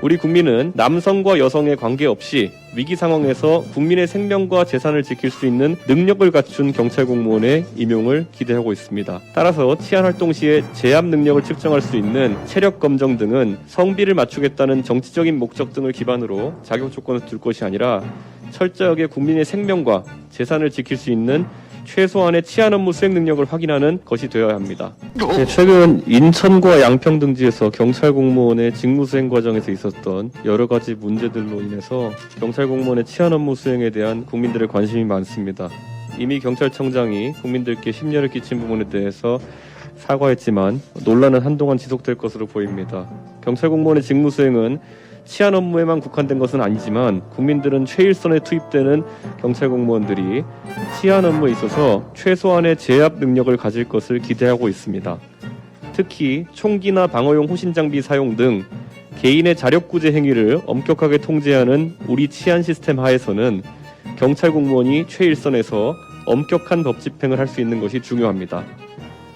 우리 국민은 남성과 여성의 관계없이 위기 상황에서 국민의 생명과 재산을 지킬 수 있는 능력을 갖춘 경찰 공무원의 임용을 기대하고 있습니다. 따라서 치안 활동 시에 제압 능력을 측정할 수 있는 체력 검정 등은 성비를 맞추겠다는 정치적인 목적 등을 기반으로 자격 조건을 둘 것이 아니라 철저하게 국민의 생명과 재산을 지킬 수 있는 최소한의 치안 업무 수행 능력을 확인하는 것이 되어야 합니다. 네, 최근 인천과 양평 등지에서 경찰 공무원의 직무 수행 과정에서 있었던 여러 가지 문제들로 인해서 경찰 공무원의 치안 업무 수행에 대한 국민들의 관심이 많습니다. 이미 경찰청장이 국민들께 심려를 끼친 부분에 대해서 사과했지만 논란은 한동안 지속될 것으로 보입니다. 경찰 공무원의 직무 수행은 치안 업무에만 국한된 것은 아니지만 국민들은 최일선에 투입되는 경찰 공무원들이 치안 업무에 있어서 최소한의 제압 능력을 가질 것을 기대하고 있습니다. 특히 총기나 방어용 호신 장비 사용 등 개인의 자력구제 행위를 엄격하게 통제하는 우리 치안 시스템 하에서는 경찰 공무원이 최일선에서 엄격한 법 집행을 할 수 있는 것이 중요합니다.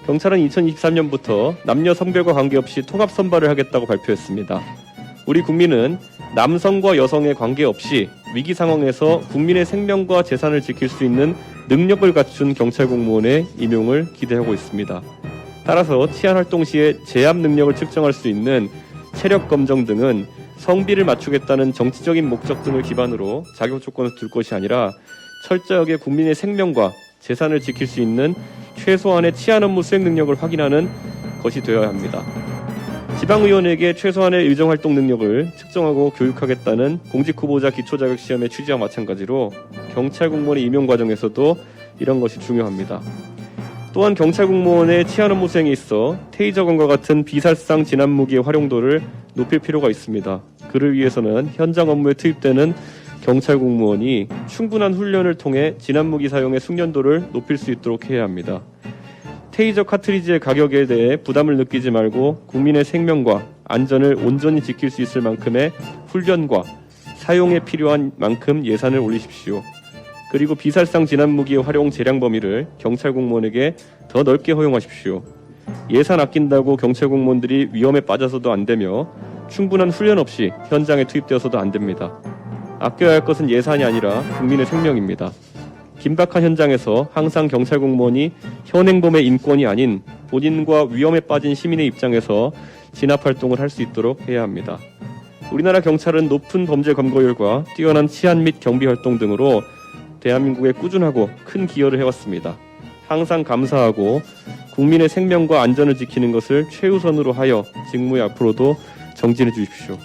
경찰은 2023년부터 남녀 성별과 관계없이 통합 선발을 하겠다고 발표했습니다. 우리 국민은 남성과 여성의 관계없이 위기 상황에서 국민의 생명과 재산을 지킬 수 있는 능력을 갖춘 경찰 공무원의 임용을 기대하고 있습니다. 따라서 치안 활동 시에 제압 능력을 측정할 수 있는 체력 검정 등은 성비를 맞추겠다는 정치적인 목적 등을 기반으로 자격 조건을 둘 것이 아니라 철저하게 국민의 생명과 재산을 지킬 수 있는 최소한의 치안 업무 수행 능력을 확인하는 것이 되어야 합니다. 지방의원에게 최소한의 의정활동 능력을 측정하고 교육하겠다는 공직후보자 기초자격시험의 취지와 마찬가지로 경찰 공무원의 임용 과정에서도 이런 것이 중요합니다. 또한 경찰 공무원의 치안 업무 수행에 있어 테이저건과 같은 비살상 진압 무기의 활용도를 높일 필요가 있습니다. 그를 위해서는 현장 업무에 투입되는 경찰 공무원이 충분한 훈련을 통해 진압 무기 사용의 숙련도를 높일 수 있도록 해야 합니다. 테이저 카트리지의 가격에 대해 부담을 느끼지 말고 국민의 생명과 안전을 온전히 지킬 수 있을 만큼의 훈련과 사용에 필요한 만큼 예산을 올리십시오. 그리고 비살상 진압 무기의 활용 재량 범위를 경찰 공무원에게 더 넓게 허용하십시오. 예산 아낀다고 경찰 공무원들이 위험에 빠져서도 안 되며 충분한 훈련 없이 현장에 투입되어서도 안 됩니다. 아껴야 할 것은 예산이 아니라 국민의 생명입니다. 긴박한 현장에서 항상 경찰 공무원이 현행범의 인권이 아닌 본인과 위험에 빠진 시민의 입장에서 진압 활동을 할 수 있도록 해야 합니다. 우리나라 경찰은 높은 범죄 검거율과 뛰어난 치안 및 경비 활동 등으로 대한민국에 꾸준하고 큰 기여를 해왔습니다. 항상 감사하고 국민의 생명과 안전을 지키는 것을 최우선으로 하여 직무에 앞으로도 정진해 주십시오.